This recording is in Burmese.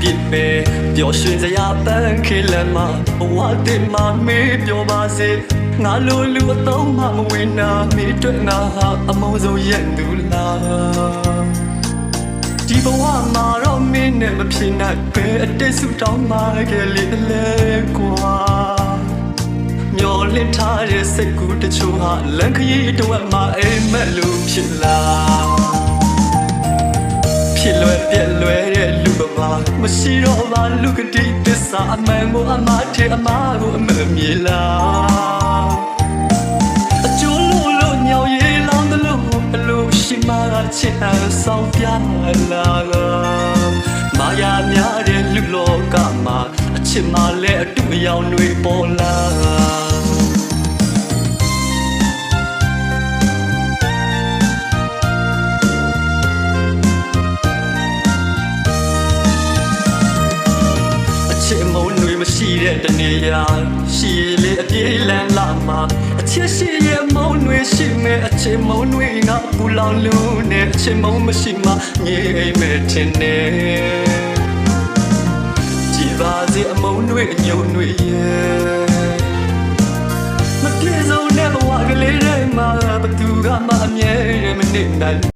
ပြစ်ပဲပျော်ရွှင်စရာပန်းခေလမ်းမှာဘဝတင်မှာမေးပြောပါစေငါလိုလူအသုံးမှမဝင်နာမေးတွေ့ငါဟာအမုန်းဆုံးရဲ့သူလားဒီဘဝမှာတော့မင်းနဲ့မဖြစ်နိုင်ပဲအတိတ်ဆူတောင်းမှခဲ့လေလေကွာမျောလင့်ထားတဲ့စိတ်ကူးတချို့ဟာလန်ခရီးတော့မှအိမ်မက်လို့ဖြစ်လာဖြစ်လွယ်ပြက်လွယ်တဲ့လူဘဝ မရှိတော့မှလူကတိတစ္ဆာအမှန်ကိုအမှားထဲအမှားကိုအမှန်မြေလားအကျိုးလို့လို့ညောင်ရည်လောင်းတယ်လို့ဘလို့ရှိမှချစ်အပ်ဆောင်ပြလာကမာယာများတဲ့လူလောကမှာအချစ်မှလည်းအတူအယောင်တွေပေါ်လာ မုန်းတွေမရှိတဲ့တနေရာရှိလေအပြေးလန်းလာမှာအချစ်ရှိရဲ့မုန်းတွေရှိမဲ့အချစ်မုန်းတွေငါပူလောင်လို့နဲ့အချစ်မုန်းမရှိမှငြိမ်မဲ့ထင်နေကြည်ပါစေအမုန်းတွေအညုံတွေရဲ့မပြေဆုံးတဲ့ဘဝကလေးတွေမှာဘသူကမှအမြဲတမ်းမနေနိုင်